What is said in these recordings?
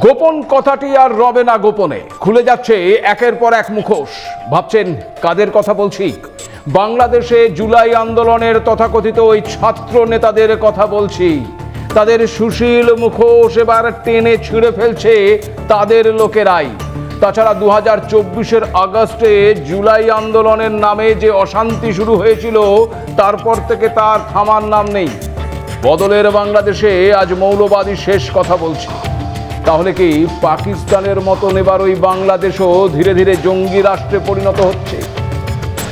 গোপন কথাটি আর রবে না গোপনে। খুলে যাচ্ছে একের পর এক মুখোশ। ভাবছেন, কাদের কথা বলছি? বাংলাদেশে জুলাই আন্দোলনের তথাকথিত ওই ছাত্র নেতাদের কথা বলছি। তাদের সুশীল মুখোশ এবার টেনে ছিঁড়ে ফেলছে তাদের লোকেরাই। তাছাড়া দু হাজার চব্বিশের আগস্টে জুলাই আন্দোলনের নামে যে অশান্তি শুরু হয়েছিল, তারপর থেকে তার থামার নাম নেই। বদলের বাংলাদেশে আজ মৌলবাদী শেষ কথা বলছি। তাহলে কি পাকিস্তানের মতন এবার ওই বাংলাদেশও ধীরে ধীরে জঙ্গি রাষ্ট্রে পরিণত হচ্ছে?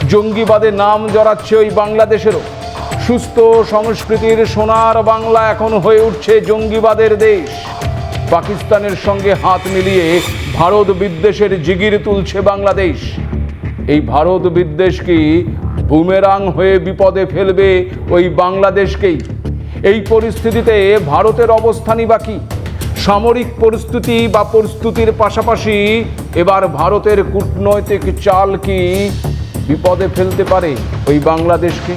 জঙ্গিবাদে নাম জড়াচ্ছে ওই বাংলাদেশেরও। সুস্থ সংস্কৃতির সোনার বাংলা এখন হয়ে উঠছে জঙ্গিবাদের দেশ। পাকিস্তানের সঙ্গে হাত মিলিয়ে ভারত বিদ্বেষের জিগির তুলছে বাংলাদেশ। এই ভারত বিদ্বেষ কি বুমেরাং হয়ে বিপদে ফেলবে ওই বাংলাদেশকেই? এই পরিস্থিতিতে ভারতের অবস্থানই বা কি? সামরিক পরিস্থিতি বা প্রস্তুতির পাশাপাশি এবার ভারতের কূটনৈতিক চাল কি বিপদে ফেলতে পারে ওই বাংলাদেশকে?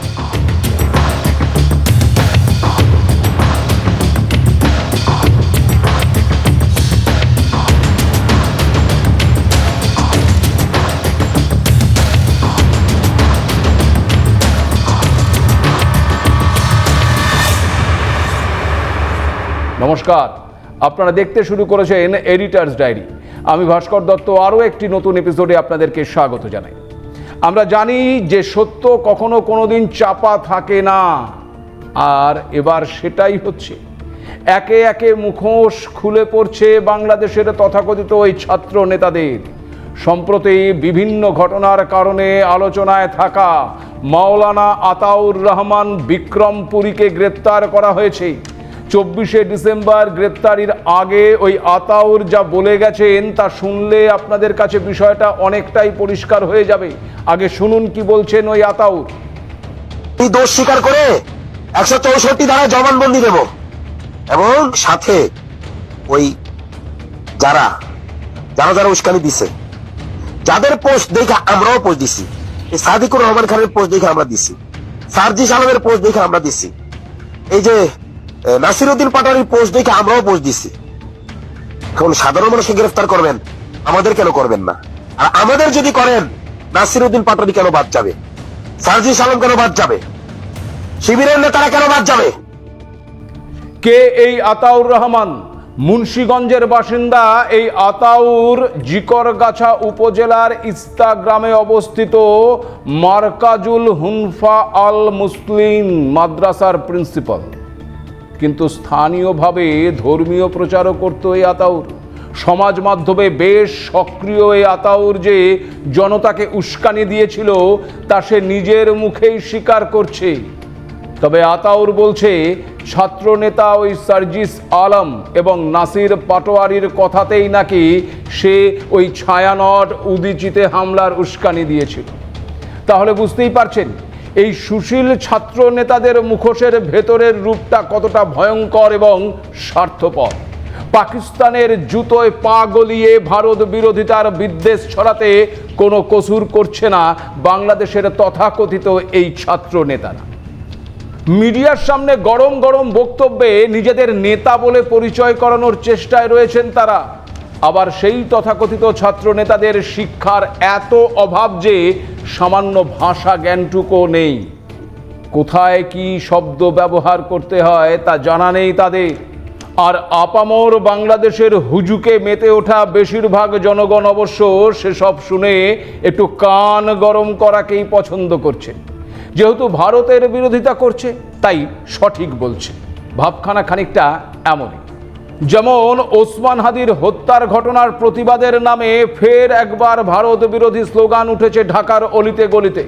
নমস্কার। আপনারা দেখতে শুরু করেছেন এডিটার্স ডায়েরি আমি ভাস্কর দত্ত, আরও একটি নতুন এপিসোডে আপনাদেরকে স্বাগত জানাই। আমরা জানি যে সত্য কখনো কোনোদিন চাপা থাকে না। আর এবার সেটাই হচ্ছে। একে একে মুখোশ খুলে পড়ছে বাংলাদেশের তথাকথিত ওই ছাত্র নেতাদের। সম্প্রতি বিভিন্ন ঘটনার কারণে আলোচনায় থাকা মাওলানা আতাউর রহমান বিক্রমপুরীকে গ্রেপ্তার করা হয়েছে। চব্বিশে ডিসেম্বর গ্রেপ্তারির আগে ওই আতাউর যা বলে গেছেন তা শুনলে আপনাদের কাছে বিষয়টা অনেকটাই পরিষ্কার হয়ে যাবে। আগে শুনুন কি বলছেন ওই আতাউর। দোষ স্বীকার করে একশো চৌষট্টি ধারা জবানবন্দি দেব এবং সাথে ওই যারা যারা যারা উস্কানি দিছে, যাদের পোস্ট দেখে আমরাও পোস্ট দিছি। এই সাদিকুর রহমান খানের পোস্ট দেখে আমরা দিছি। সার্জিস আলমের পোস্ট দেখে আমরা দিছি। এই যে নাসির উদ্দিন পাটারির পোস্ট দেখে আমরাও পোস্ট দিছি এখন সাধারণ মানুষকে গ্রেফতার করবেন, আমাদের কেন করবেন না? আর আমাদের যদি করেন নাসির উদ্দিন পাটারি কেন বাদ যাবে? সার্জিস আলম কেন বাদ যাবে? শিবিরের নেতারা কেন বাদ যাবে? কে এই আতাউর রহমান? মুন্সীগঞ্জের বাসিন্দা এই আতাউর জিকরগাছা উপজেলার ইস্তা গ্রামে অবস্থিত মার্কাজুল হুনফা আল মুসলিম মাদ্রাসার প্রিন্সিপাল। কিন্তু স্থানীয়ভাবে ধর্মীয় প্রচারও করতো এই আতাউর। সমাজ মাধ্যমে বেশ সক্রিয় এই আতাউর যে জনতাকে উস্কানি দিয়েছিল, তা সে নিজের মুখেই স্বীকার করছে। তবে আতাউর বলছে, ছাত্রনেতা ওই সার্জিস আলম এবং নাসির পাটোয়ারির কথাতেই নাকি সে ওই ছায়ানট উদিচিতে হামলার উস্কানি দিয়েছিল। তাহলে বুঝতেই পারছেন এই সুশীল ছাত্র নেতাদের মুখোশের ভেতরের রূপটা কতটা ভয়ঙ্কর এবং স্বার্থপর। পাকিস্তানের জুতোয় পা গলিয়ে ভারত বিরোধিতার বিদ্বেষ ছড়াতে কোনো কসুর করছে না বাংলাদেশের তথাকথিত এই ছাত্র নেতারা। মিডিয়ার সামনে গরম গরম বক্তব্যে নিজেদের নেতা বলে পরিচয় করানোর চেষ্টায় রয়েছেন তারা। আবার সেই তথাকথিত ছাত্র নেতাদের শিক্ষার এত অভাব যে সামান্য ভাষা জ্ঞানটুকু নেই। কোথায় কি শব্দ ব্যবহার করতে হয় তা জানা নেই তাদের। আর আপামর বাংলাদেশের হুজুকে মেতে ওঠা বেশিরভাগ জনগণ অবশ্য সেসব শুনে একটু কান গরম করাকেই পছন্দ করছে। যেহেতু ভারতের বিরোধিতা করছে, তাই সঠিক বলছে। ভাবখানা খানিকটা এমনই। যেমন ওসমান হাদির হত্যার ঘটনার প্রতিবাদের নামে ফের একবার ভারত বিরোধী স্লোগান উঠেছে ঢাকার অলিতে গলিতে।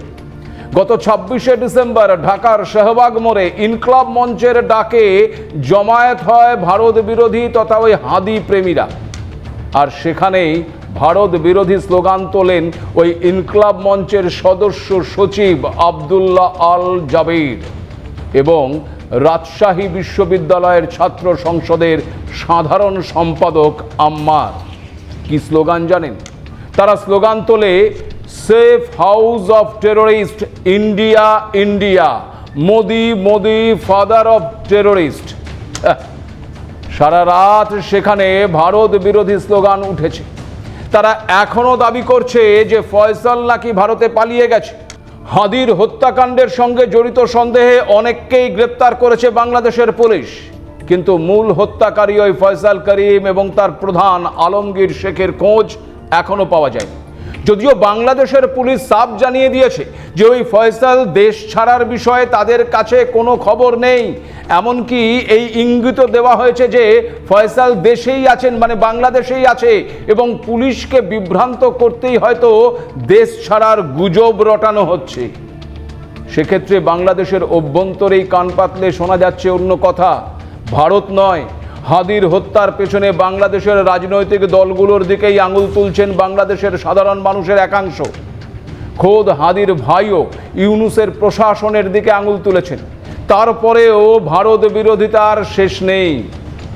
গত ছাব্বিশে ডিসেম্বর ঢাকার শাহবাগ মোড়ে ইনকলাব মঞ্চের ডাকে জমায়েত হয় ভারত বিরোধী তথা ওই হাদি প্রেমীরা। আর সেখানেই ভারত বিরোধী স্লোগান তোলেন ওই ইনকলাব মঞ্চের সদস্য সচিব আবদুল্লাহ আল জাবির। এবং রাজশাহী বিশ্ববিদ্যালয়ের ছাত্র সংসদের সাধারণ সম্পাদক আম্মার। কি স্লোগান জানেন? তারা স্লোগান তোলে, safe house of terrorist India India. Modi Modi, father of terrorist. সারা রাত সেখানে ভারত বিরোধী স্লোগান উঠেছে। তারা এখনও দাবি করছে যে ফয়সাল নাকি ভারতে পালিয়ে গেছে। হাদির হত্যাকাণ্ডের সঙ্গে জড়িত সন্দেহে অনেককেই গ্রেপ্তার করেছে বাংলাদেশের পুলিশ। কিন্তু মূল হত্যাকারী ওই ফয়সাল করিম এবং তার প্রধান আলমগীর শেখের খোঁজ এখনও পাওয়া যায়নি। যদিও বাংলাদেশের পুলিশ সাফ জানিয়ে দিয়েছে যে ওই ফয়সাল দেশ ছাড়ার বিষয়ে তাদের কাছে কোনো খবর নেই। এমনকি এই ইঙ্গিত দেওয়া হয়েছে যে ফয়সাল দেশেই আছেন মানে বাংলাদেশেই আছে এবং পুলিশকে বিভ্রান্ত করতেই হয়তো দেশ ছাড়ার গুজব রটানো হচ্ছে। সেক্ষেত্রে বাংলাদেশের অভ্যন্তরেই কান পাতলে শোনা যাচ্ছে অন্য কথা। ভারত নয় হাদির হত্যার পেছনে বাংলাদেশের রাজনৈতিক দলগুলোর দিকেই আঙুল তুলছেন বাংলাদেশের সাধারণ মানুষের একাংশ। খোদ হাদির ভাইও ইউনুসের প্রশাসনের দিকে আঙুল তুলেছেন। তারপরেও ভারত বিরোধিতার শেষ নেই।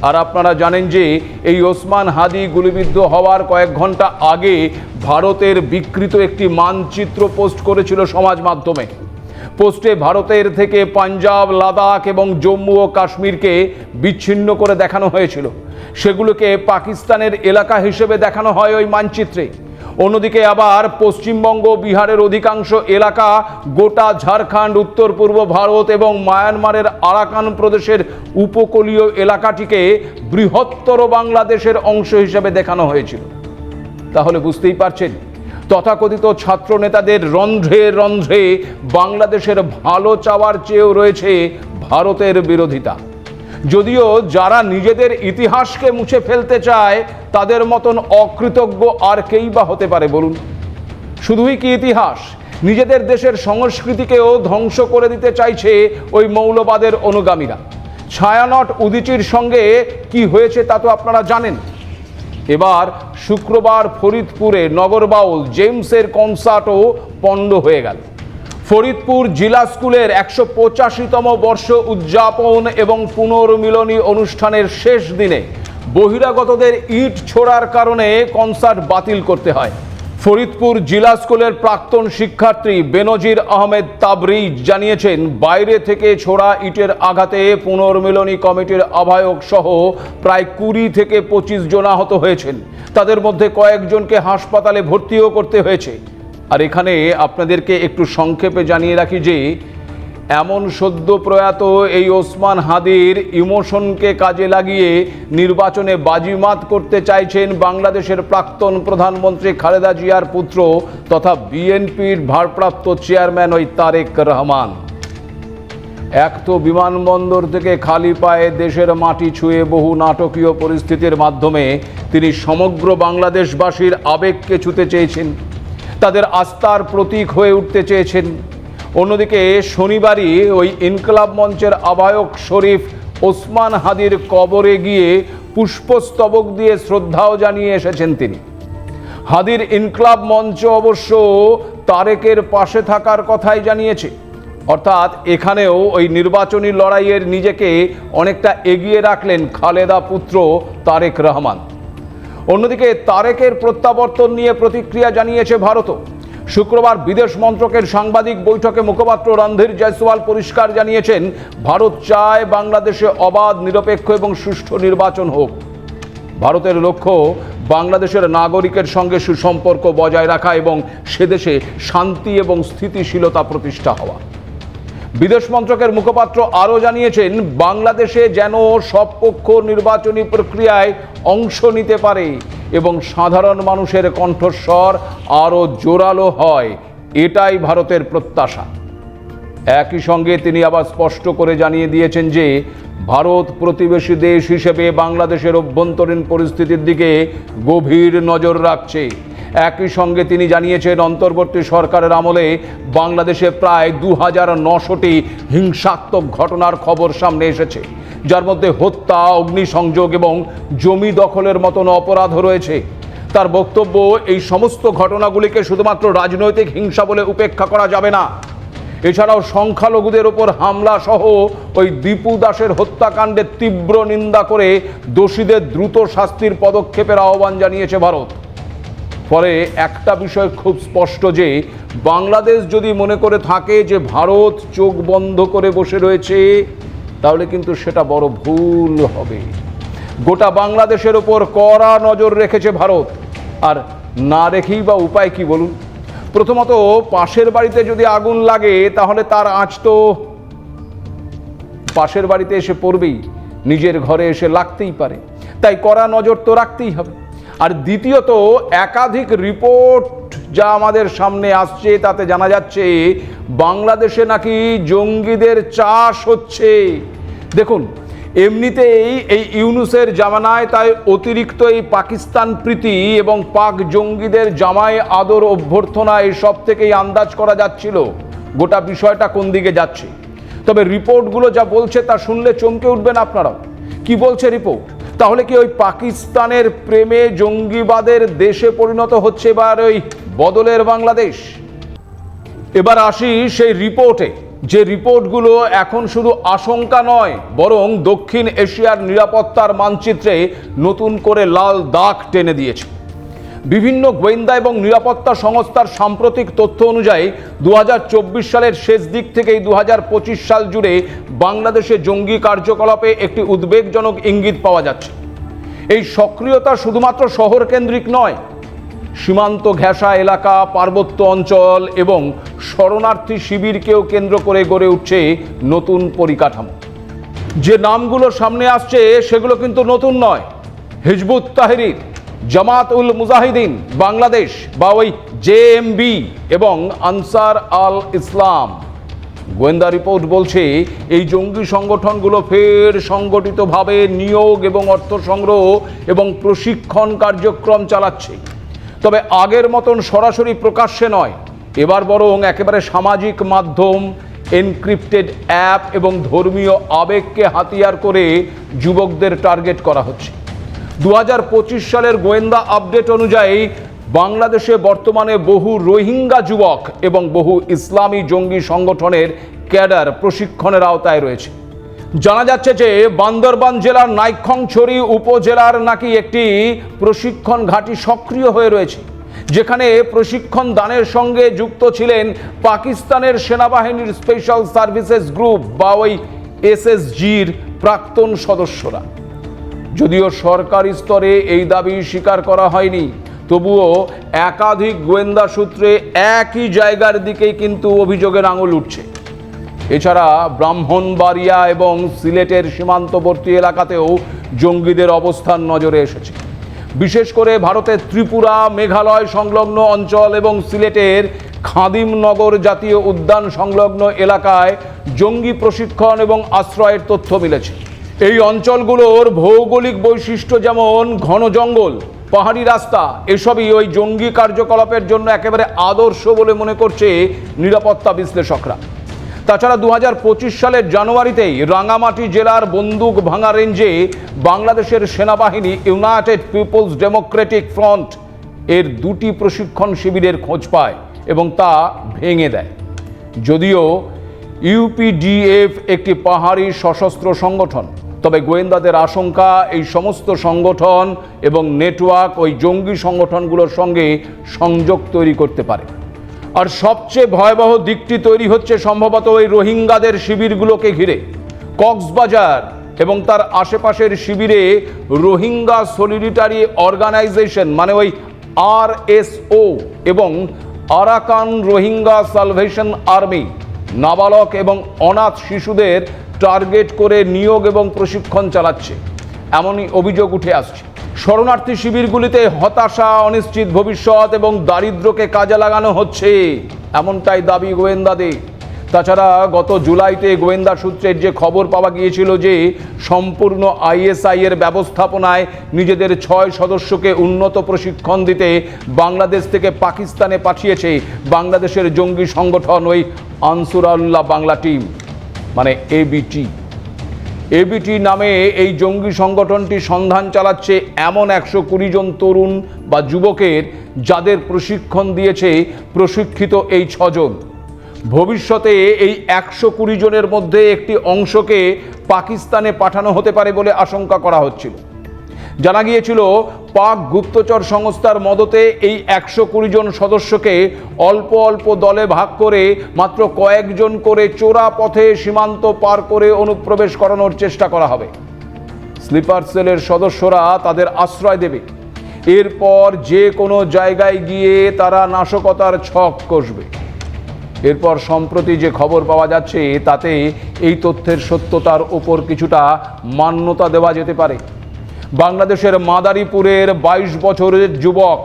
আর আপনারা জানেন যে এই ওসমান হাদি গুলিবিদ্ধ হওয়ার কয়েক ঘণ্টা আগে ভারতের বিকৃত একটি মানচিত্র পোস্ট করেছিল সমাজ মাধ্যমে। পোস্টে ভারতের থেকে পাঞ্জাব, লাদাখ এবং জম্মু ও কাশ্মীরকে বিচ্ছিন্ন করে দেখানো হয়েছিল। সেগুলোকে পাকিস্তানের এলাকা হিসেবে দেখানো হয় ওই মানচিত্রে। অন্যদিকে আবার পশ্চিমবঙ্গ, বিহারের অধিকাংশ এলাকা গোটা ঝাড়খণ্ড, উত্তর পূর্ব ভারত এবং মায়ানমারের আরাকান প্রদেশের উপকূলীয় এলাকাটিকে বৃহত্তর বাংলাদেশের অংশ হিসেবে দেখানো হয়েছিল। তাহলে বুঝতেই পারছেন তথাকথিত ছাত্র নেতাদের রন্ধ্রে রন্ধ্রে বাংলাদেশের ভালো চাওয়ার চেয়েও রয়েছে ভারতের বিরোধিতা। যদিও যারা নিজেদের ইতিহাসকে মুছে ফেলতে চায়, তাদের মতন অকৃতজ্ঞ আর কেই বা হতে পারে বলুন? শুধুই কি ইতিহাস? নিজেদের দেশের সংস্কৃতিকেও ধ্বংস করে দিতে চাইছে ওই মৌলবাদের অনুগামীরা। ছায়ানট উদিচির সঙ্গে কি হয়েছে তা তো আপনারা জানেন। এবার শুক্রবার ফরিদপুরে নগরবাউল জেমসের কনসার্টও পণ্ড হয়ে গেল। ফরিদপুর জিলা স্কুলের একশো পঁচাশিতম বর্ষ উদযাপন এবং পুনর্মিলনী অনুষ্ঠানের শেষ দিনে বহিরাগতদের ইট ছোড়ার কারণে কনসার্ট বাতিল করতে হয়। ফরিদপুর জিলা স্কুলের প্রাক্তন শিক্ষার্থী বেনজির আহমেদ তাবরিজ জানিয়েছেন, বাইরে থেকে ছোড়া ইটের আঘাতে পুনর্মিলনী কমিটির আহ্বায়ক সহ প্রায় কুড়ি থেকে পঁচিশ জন আহত হয়েছেন। তাদের মধ্যে কয়েকজনকে হাসপাতালে ভর্তিও করতে হয়েছে। আর এখানে আপনাদেরকে একটু সংক্ষেপে জানিয়ে রাখি যে এমন সদ্য প্রয়াত এই ওসমান হাদির ইমোশনকে কাজে লাগিয়ে নির্বাচনে বাজিমাত করতে চাইছেন বাংলাদেশের প্রাক্তন প্রধানমন্ত্রী খালেদা জিয়ার পুত্র তথা বিএনপির ভারপ্রাপ্ত চেয়ারম্যান ওই তারেক রহমান। এক তো বিমানবন্দর থেকে খালি পায়ে দেশের মাটি ছুঁয়ে বহু নাটকীয় পরিস্থিতির মাধ্যমে তিনি সমগ্র বাংলাদেশবাসীর আবেগকে ছুতে চেয়েছেন। তাদের আস্থার প্রতীক হয়ে উঠতে চেয়েছেন। অন্যদিকে শনিবারই ওই ইনকলাব মঞ্চের আহ্বায়ক শরীফ ওসমান হাদির কবরে গিয়ে পুষ্পস্তবক দিয়ে শ্রদ্ধাও জানিয়ে এসেছেন তিনি। হাদির ইনকলাব মঞ্চ অবশ্য তারেকের পাশে থাকার কথাই জানিয়েছে। অর্থাৎ এখানেও ওই নির্বাচনী লড়াইয়ের নিজেকে অনেকটা এগিয়ে রাখলেন খালেদা পুত্র তারেক রহমান। অন্যদিকে তারেকের প্রত্যাবর্তন নিয়ে প্রতিক্রিয়া জানিয়েছে ভারতও। শুক্রবার বিদেশ মন্ত্রকের সাংবাদিক বৈঠকে মুখপাত্র রণধীর জয়সওয়াল পরিষ্কার জানিয়েছেন, ভারত চায় বাংলাদেশে অবাধ, নিরপেক্ষ এবং সুষ্ঠু নির্বাচন হোক। ভারতের লক্ষ্য, বাংলাদেশের নাগরিকের সঙ্গে সুসম্পর্ক বজায় রাখা এবং সেদেশে শান্তি এবং স্থিতিশীলতা প্রতিষ্ঠা হওয়া। বিদেশ মন্ত্রকের মুখপাত্র আরও জানিয়েছেন, বাংলাদেশে যেন সব পক্ষ নির্বাচনী প্রক্রিয়ায় অংশ নিতে পারে এবং সাধারণ মানুষের কণ্ঠস্বর আরও জোরালো হয়, এটাই ভারতের প্রত্যাশা। একই সঙ্গে তিনি আবার স্পষ্ট করে জানিয়ে দিয়েছেন যে, ভারত প্রতিবেশী দেশ হিসেবে বাংলাদেশের অভ্যন্তরীণ পরিস্থিতির দিকে গভীর নজর রাখছে। একই সঙ্গে তিনি জানিয়েছেন, অন্তর্বর্তী সরকারের আমলে বাংলাদেশে প্রায় দু হাজার নশোটি হিংসাত্মক ঘটনার খবর সামনে এসেছে। যার মধ্যে হত্যা, অগ্নিসংযোগ এবং জমি দখলের মতন অপরাধ রয়েছে। তার বক্তব্য, এই সমস্ত ঘটনাগুলিকে শুধুমাত্র রাজনৈতিক হিংসা বলে উপেক্ষা করা যাবে না। এছাড়াও সংখ্যালঘুদের ওপর হামলা সহ ওই দীপু দাসের হত্যাকাণ্ডের তীব্র নিন্দা করে দোষীদের দ্রুত শাস্তির পদক্ষেপের আহ্বান জানিয়েছে ভারত। ফলে একটা বিষয় খুব স্পষ্ট যে, বাংলাদেশ যদি মনে করে থাকে যে ভারত চোখ বন্ধ করে বসে রয়েছে, তাহলে কিন্তু সেটা বড় ভুল হবে। গোটা বাংলাদেশের ওপর কড়া নজর রেখেছে ভারত। আর না রেখেই বা উপায় কি বলুন? প্রথমত, পাশের বাড়িতে যদি আগুন লাগে, তাহলে তার আঁচ তো পাশের বাড়িতে এসে পড়বেই। নিজের ঘরে এসে লাগতেই পারে। তাই কড়া নজর তো রাখতেই হবে। আর দ্বিতীয়ত, একাধিক রিপোর্ট যা আমাদের সামনে আসছে, তাতে জানা যাচ্ছে বাংলাদেশে নাকি জঙ্গিদের চাষ হচ্ছে। দেখুন, এমনিতেই এই ইউনুসের জামানায় তাই অতিরিক্ত এই পাকিস্তান প্রীতি এবং পাক জঙ্গিদের জামায় আদর অভ্যর্থনা এসব থেকেই আন্দাজ করা যাচ্ছিল। গোটা বিষয়টা কোন দিকে যাচ্ছে? তবে রিপোর্টগুলো যা বলছে তা শুনলে চমকে উঠবেন আপনারা কি বলছে রিপোর্ট? তাহলে কি ওই পাকিস্তানের প্রেমে জঙ্গিবাদের দেশে পরিণত হচ্ছে এবার ওই বদলের বাংলাদেশ? এবার আসি সেই রিপোর্টে। যে রিপোর্টগুলো এখন শুধু আশঙ্কা নয়, বরং দক্ষিণ এশিয়ার নিরাপত্তার মানচিত্রে নতুন করে লাল দাগ টেনে দিয়েছে। বিভিন্ন গোয়েন্দা এবং নিরাপত্তা সংস্থার সাম্প্রতিক তথ্য অনুযায়ী দু হাজার চব্বিশ সালের শেষ দিক থেকেই দু হাজার পঁচিশ সাল জুড়ে বাংলাদেশে জঙ্গি কার্যকলাপে একটি উদ্বেগজনক ইঙ্গিত পাওয়া যাচ্ছে। এই সক্রিয়তা শুধুমাত্র শহর কেন্দ্রিক নয়, সীমান্ত ঘেঁষা এলাকা, পার্বত্য অঞ্চল এবং শরণার্থী শিবিরকেও কেন্দ্র করে গড়ে উঠছে নতুন পরিকাঠামো। যে নামগুলো সামনে আসছে সেগুলো কিন্তু নতুন নয়, হিজবুত তাহরির। জামাত উল মুজাহিদিন, বাংলাদেশ বা ওই জেএমবি এবং আনসার আল ইসলাম। গোয়েন্দা রিপোর্ট বলছে, এই জঙ্গি সংগঠনগুলো ফের সংগঠিতভাবে নিয়োগ এবং অর্থ সংগ্রহ এবং প্রশিক্ষণ কার্যক্রম চালাচ্ছে। তবে আগের মতন সরাসরি প্রকাশ্যে নয়, এবার বরং একেবারে সামাজিক মাধ্যম, এনক্রিপ্টেড অ্যাপ এবং ধর্মীয় আবেগকে হাতিয়ার করে যুবকদের টার্গেট করা হচ্ছে। দু হাজার পঁচিশ সালের গোয়েন্দা আপডেট অনুযায়ী বাংলাদেশে বর্তমানে বহু রোহিঙ্গা যুবক এবং বহু ইসলামী জঙ্গি সংগঠনের ক্যাডার প্রশিক্ষণের আওতায় রয়েছে। জানা যাচ্ছে যে বান্দরবান জেলার নাইক্ষংছড়ি উপজেলার নাকি একটি প্রশিক্ষণ ঘাঁটি সক্রিয় হয়ে রয়েছে, যেখানে প্রশিক্ষণ দানের সঙ্গে যুক্ত ছিলেন পাকিস্তানের সেনাবাহিনীর স্পেশাল সার্ভিসেস গ্রুপ বা ওই এসএসজির প্রাক্তন সদস্যরা। যদিও সরকারি স্তরে এই দাবি স্বীকার করা হয়নি, তবুও একাধিক গোয়েন্দা সূত্রে একই জায়গার দিকেই কিন্তু অভিযোগের আঙুল উঠছে। এছাড়া ব্রাহ্মণবাড়িয়া এবং সিলেটের সীমান্তবর্তী এলাকাতেও জঙ্গিদের অবস্থান নজরে এসেছে। বিশেষ করে ভারতের ত্রিপুরা, মেঘালয় সংলগ্ন অঞ্চল এবং সিলেটের খাদিমনগর জাতীয় উদ্যান সংলগ্ন এলাকায় জঙ্গি প্রশিক্ষণ এবং আশ্রয়ের তথ্য মিলেছে। এই অঞ্চলগুলোর ভৌগোলিক বৈশিষ্ট্য যেমন ঘন জঙ্গল, পাহাড়ি রাস্তা, এসবই ওই জঙ্গি কার্যকলাপের জন্য একেবারে আদর্শ বলে মনে করছে নিরাপত্তা বিশ্লেষকরা। তাছাড়া দু হাজার পঁচিশ সালের জানুয়ারিতেই রাঙামাটি জেলার বন্দুক ভাঙা রেঞ্জে বাংলাদেশের সেনাবাহিনী ইউনাইটেড পিপলস ডেমোক্রেটিক ফ্রন্ট এর দুটি প্রশিক্ষণ শিবিরের খোঁজ পায় এবং তা ভেঙে দেয়। যদিও ইউপিডিএফ একটি পাহাড়ি সশস্ত্র সংগঠন তবে গোয়েন্দাদের আশঙ্কা, এই সমস্ত সংগঠন এবং নেটওয়ার্ক ওই জঙ্গি সংগঠনগুলোর সঙ্গে সংযোগ তৈরি করতে পারে। আর সবচেয়ে ভয়াবহ দিকটি তৈরি হচ্ছে সম্ভবত ওই রোহিঙ্গাদের শিবিরগুলোকে ঘিরে। কক্সবাজার এবং তার আশেপাশের শিবিরে রোহিঙ্গা সলিডিটারি অর্গানাইজেশন মানে ওই আর এবং আরাকান রোহিঙ্গা সালভেশন আর্মি, নাবালক এবং অনাথ শিশুদের টার্গেট করে নিয়োগ এবং প্রশিক্ষণ চালাচ্ছে। এমনই অভিযোগ উঠে আসছে। শরণার্থী শিবিরগুলিতে হতাশা, অনিশ্চিত ভবিষ্যৎ এবং দারিদ্র্যকে কাজে লাগানো হচ্ছে। এমনটাই দাবি গোয়েন্দাদের। তাছাড়া গত জুলাইতে গোয়েন্দা সূত্রের যে খবর পাওয়া গিয়েছিল যে সম্পূর্ণ আইএসআই এর ব্যবস্থাপনায় নিজেদের ছয় সদস্যকে উন্নত প্রশিক্ষণ দিতে বাংলাদেশ থেকে পাকিস্তানে পাঠিয়েছে বাংলাদেশের জঙ্গি সংগঠন ওই আনসুরাল্লাহ বাংলা টিম। মানে এবিটি এবিটি নামে এই জঙ্গি সংগঠনটি সন্ধান চালাচ্ছে এমন একশো কুড়ি জন তরুণ বা যুবকের যাদের প্রশিক্ষণ দিয়েছে প্রশিক্ষিত এই ছজন। ভবিষ্যতে এই একশো কুড়ি জনের মধ্যে একটি অংশকে পাকিস্তানে পাঠানো হতে পারে বলে আশঙ্কা করা হচ্ছিল। জানা গিয়েছিল, পাক গুপ্তচর সংস্থার মদতে এই একশো কুড়ি জন সদস্যকে অল্প অল্প দলে ভাগ করে মাত্র কয়েকজন করে চোরা পথে সীমান্ত পার করে অনুপ্রবেশ করানোর চেষ্টা করা হবে। স্লিপার সেলের সদস্যরা তাদের আশ্রয় দেবে। এরপর যে কোনো জায়গায় গিয়ে তারা নাশকতার ছক কষবে। এরপর সম্প্রতি যে খবর পাওয়া যাচ্ছে, তাতে এই তথ্যের সত্যতার ওপর কিছুটা মান্যতা দেওয়া যেতে পারে। বাংলাদেশের মাদারীপুরের বাইশ বছরের যুবক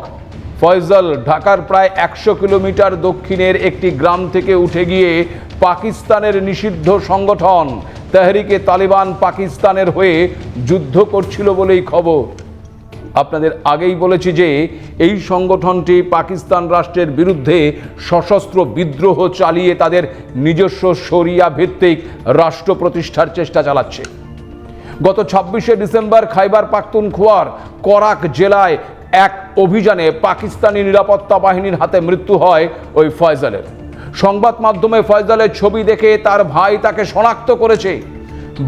ফয়জল ঢাকার প্রায় একশো কিলোমিটার দক্ষিণের একটি গ্রাম থেকে উঠে গিয়ে পাকিস্তানের নিষিদ্ধ সংগঠন তেহরিকে তালিবান পাকিস্তানের হয়ে যুদ্ধ করছিল বলেই খবর। আপনাদের আগেই বলেছি যে এই সংগঠনটি পাকিস্তান রাষ্ট্রের বিরুদ্ধে সশস্ত্র বিদ্রোহ চালিয়ে তাদের নিজস্ব শরিয়া ভিত্তিক রাষ্ট্র প্রতিষ্ঠার চেষ্টা চালাচ্ছে। গত ছাব্বিশে ডিসেম্বর খাইবার পাখতুনখোয়ার করাক জেলায় এক অভিযানে পাকিস্তানি নিরাপত্তা বাহিনীর হাতে মৃত্যু হয় ওই ফয়জালের। সংবাদ মাধ্যমে ফয়জালের ছবি দেখে তার ভাই তাকে শনাক্ত করেছে।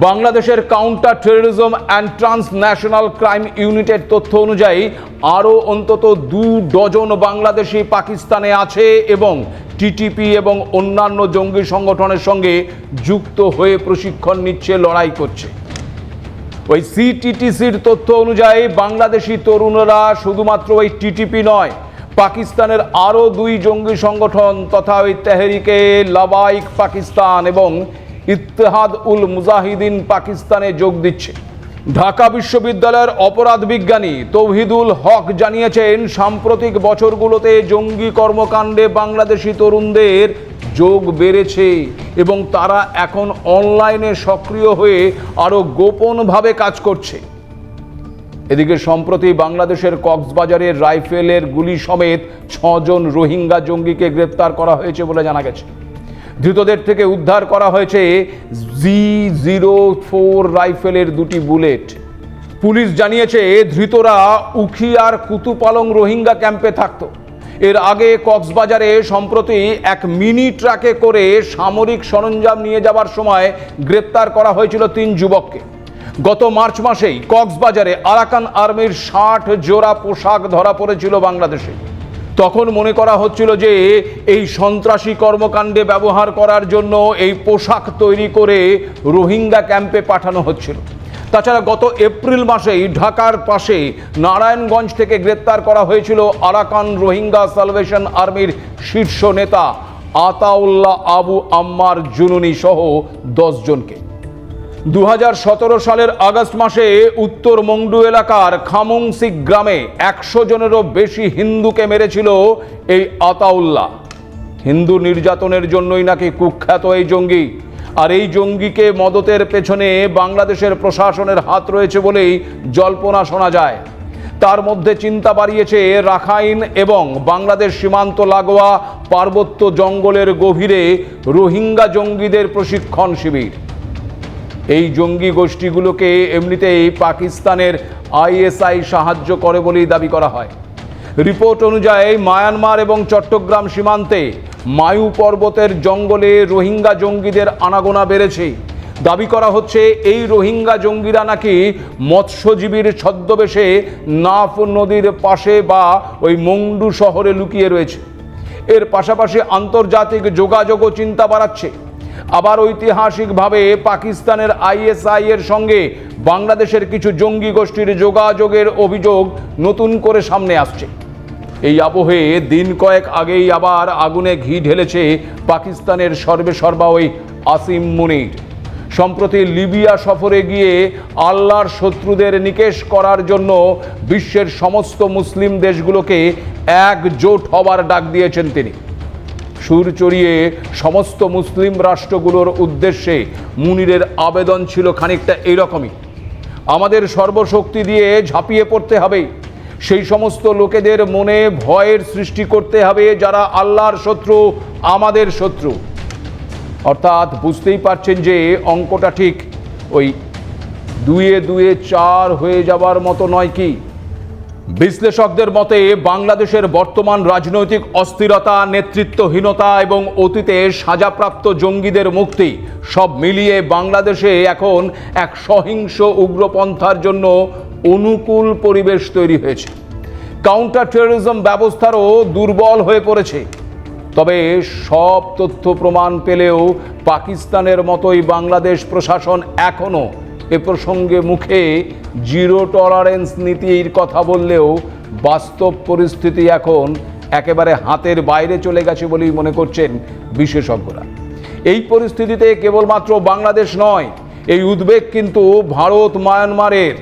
বাংলাদেশের counter terrorism and transnational crime ইউনিটের তথ্য অনুযায়ী আরও অন্তত দু ডজন বাংলাদেশি পাকিস্তানে আছে এবং টিটিপি এবং অন্যান্য জঙ্গি সংগঠনের সঙ্গে যুক্ত হয়ে প্রশিক্ষণ নিচ্ছে, লড়াই করছে। ওই সিটিটিসির তথ্য অনুযায়ী বাংলাদেশি তরুণরা শুধুমাত্র ওই টিটিপি নয়, পাকিস্তানের আরও দুই জঙ্গি সংগঠন তথা ওই তেহরিকে লাবাইক পাকিস্তান এবং ইত্তেহাদ উল মুজাহিদিন পাকিস্তানে যোগ দিচ্ছে। ঢাকা বিশ্ববিদ্যালয়ের অপরাধ বিজ্ঞানী তৌহিদুল হক জানিয়েছেন, সাম্প্রতিক বছরগুলোতে জঙ্গি কর্মকাণ্ডে বাংলাদেশি তরুণদের যোগ বেড়েছে এবং তারা এখন অনলাইনে সক্রিয় হয়ে আরও গোপনভাবে কাজ করছে। এদিকে সম্প্রতি বাংলাদেশের কক্সবাজারের রাইফেলের গুলি সমেত ছজন রোহিঙ্গা জঙ্গিকে গ্রেপ্তার করা হয়েছে বলে জানা গেছে। ধৃতদের থেকে উদ্ধার করা হয়েছে জি জিরো ফোর রাইফেলের দুটি বুলেট। পুলিশ জানিয়েছে, ধৃতরা উখিয়ার কুতুপালং রোহিঙ্গা ক্যাম্পে থাকতো। এর আগে কক্সবাজারে সম্প্রতি এক মিনি ট্রাকে করে সামরিক সরঞ্জাম নিয়ে যাওয়ার সময় গ্রেপ্তার করা হয়েছিল তিন যুবককে। গত মার্চ মাসেই কক্সবাজারে আরাকান আর্মির ষাট জোড়া পোশাক ধরা পড়েছিল বাংলাদেশে। তখন মনে করা হচ্ছিল যে এই সন্ত্রাসী কর্মকাণ্ডে ব্যবহার করার জন্য এই পোশাক তৈরি করে রোহিঙ্গা ক্যাম্পে পাঠানো হচ্ছিল। তাছাড়া গত এপ্রিল মাসেই ঢাকার পাশে নারায়ণগঞ্জ থেকে গ্রেপ্তার করা হয়েছিল আরাকান রোহিঙ্গা সালভেশন আর্মির শীর্ষ নেতা আতাউল্লাহ আবু আম্মার জুনুনি সহ দশজনকে দু হাজার সতেরো সালের আগস্ট মাসে উত্তর মংডু এলাকার খামুংসিক গ্রামে একশো জনেরও বেশি হিন্দুকে মেরেছিল এই আতাউল্লাহ। হিন্দু নির্যাতনের জন্যই নাকি কুখ্যাত এই জঙ্গি। আর এই জঙ্গিকে মদতের পেছনে বাংলাদেশের প্রশাসনের হাত রয়েছে বলেই জল্পনা শোনা যায়। তার মধ্যে চিন্তা বাড়িয়েছে রাখাইন এবং বাংলাদেশ সীমান্ত লাগোয়া পার্বত্য জঙ্গলের গভীরে রোহিঙ্গা জঙ্গিদের প্রশিক্ষণ শিবির। এই জঙ্গি গোষ্ঠীগুলোকে এমনিতেই পাকিস্তানের আইএসআই সাহায্য করে বলেই দাবি করা হয়। রিপোর্ট অনুযায়ী মায়ানমার এবং চট্টগ্রাম সীমান্তে মায়ু পর্বতের জঙ্গলে রোহিঙ্গা জঙ্গিদের আনাগোনা বেড়েছে। দাবি করা হচ্ছে এই রোহিঙ্গা জঙ্গিরা নাকি মৎস্যজীবীর ছদ্মবেশে নাফ নদীর পাশে বা ওই মংডু শহরে লুকিয়ে রয়েছে। এর পাশাপাশি আন্তর্জাতিক যোগাযোগও চিন্তা বাড়াচ্ছে। আবার ঐতিহাসিকভাবে পাকিস্তানের আইএসআই এর সঙ্গে বাংলাদেশের কিছু জঙ্গি গোষ্ঠীর যোগাযোগের অভিযোগ নতুন করে সামনে আসছে। এই আবহে দিন কয়েক আগেই আবার আগুনে ঘি ঢেলেছে পাকিস্তানের সর্বে সর্বা ওই আসিম মুনির। সম্প্রতি লিবিয়া সফরে গিয়ে আল্লাহর শত্রুদের নিকেশ করার জন্য বিশ্বের সমস্ত মুসলিম দেশগুলোকে একজোট হবার ডাক দিয়েছেন তিনি। সুর চড়িয়ে সমস্ত মুসলিম রাষ্ট্রগুলোর উদ্দেশ্যে মুনিরের আবেদন ছিল খানিকটা এইরকমই। আমাদের সর্বশক্তি দিয়ে ঝাঁপিয়ে পড়তে হবে। সেই সমস্ত লোকেদের মনে ভয়ের সৃষ্টি করতে হবে যারা আল্লাহর শত্রু, আমাদের শত্রু। অর্থাৎ বুঝতেই পারছেন যে অঙ্কটা ঠিক। ওই দুয়ে দুয়ে চার হয়ে যাবার মতো নয় কি? বিশ্লেষকদের মতে, বাংলাদেশের বর্তমান রাজনৈতিক অস্থিরতা, নেতৃত্বহীনতা এবং অতীতে সাজাপ্রাপ্ত জঙ্গিদের মুক্তি সব মিলিয়ে বাংলাদেশে এখন এক সহিংস উগ্রপন্থার জন্য অনুকূল পরিবেশ তৈরি হয়েছে। কাউন্টার টেরোরিজম ব্যবস্থারও দুর্বল হয়ে পড়েছে। তবে সব তথ্য প্রমাণ পেলেও পাকিস্তানের মতোই বাংলাদেশ প্রশাসন এখনও এ প্রসঙ্গে মুখে জিরো টলারেন্স নীতির কথা বললেও বাস্তব পরিস্থিতি এখন একেবারে হাতের বাইরে চলে গেছে বলেই মনে করছেন বিশেষজ্ঞরা। এই পরিস্থিতিতে কেবলমাত্র বাংলাদেশ নয়, এই উদ্বেগ কিন্তু ভারত মায়ানমারের,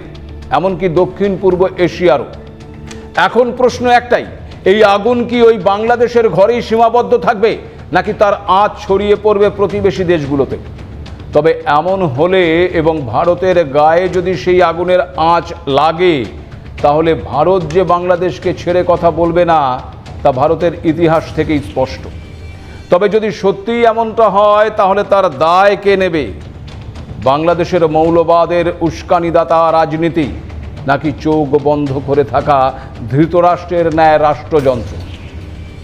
এমনকি দক্ষিণ পূর্ব এশিয়ারও। এখন প্রশ্ন একটাই, এই আগুন কি ওই বাংলাদেশের ঘরেই সীমাবদ্ধ থাকবে, নাকি তার আঁচ ছড়িয়ে পড়বে প্রতিবেশী দেশগুলোতে? তবে এমন হলে এবং ভারতের গায়ে যদি সেই আগুনের আঁচ লাগে, তাহলে ভারত যে বাংলাদেশকে ছেড়ে কথা বলবে না, তা ভারতের ইতিহাস থেকেই স্পষ্ট। তবে যদি সত্যিই এমনটা হয়, তাহলে তার দায় কে নেবে? বাংলাদেশের মৌলবাদের উস্কানিদাতা রাজনীতি নাকি চোখ বন্ধ করে থাকা ধৃতরাষ্ট্রের ন্যায় রাষ্ট্রযন্ত্র?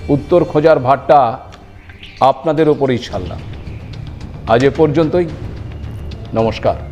উত্তর খোঁজার ভাটটা আপনাদের ওপরেই ছাড়লাম। আজ এ পর্যন্তই। নমস্কার।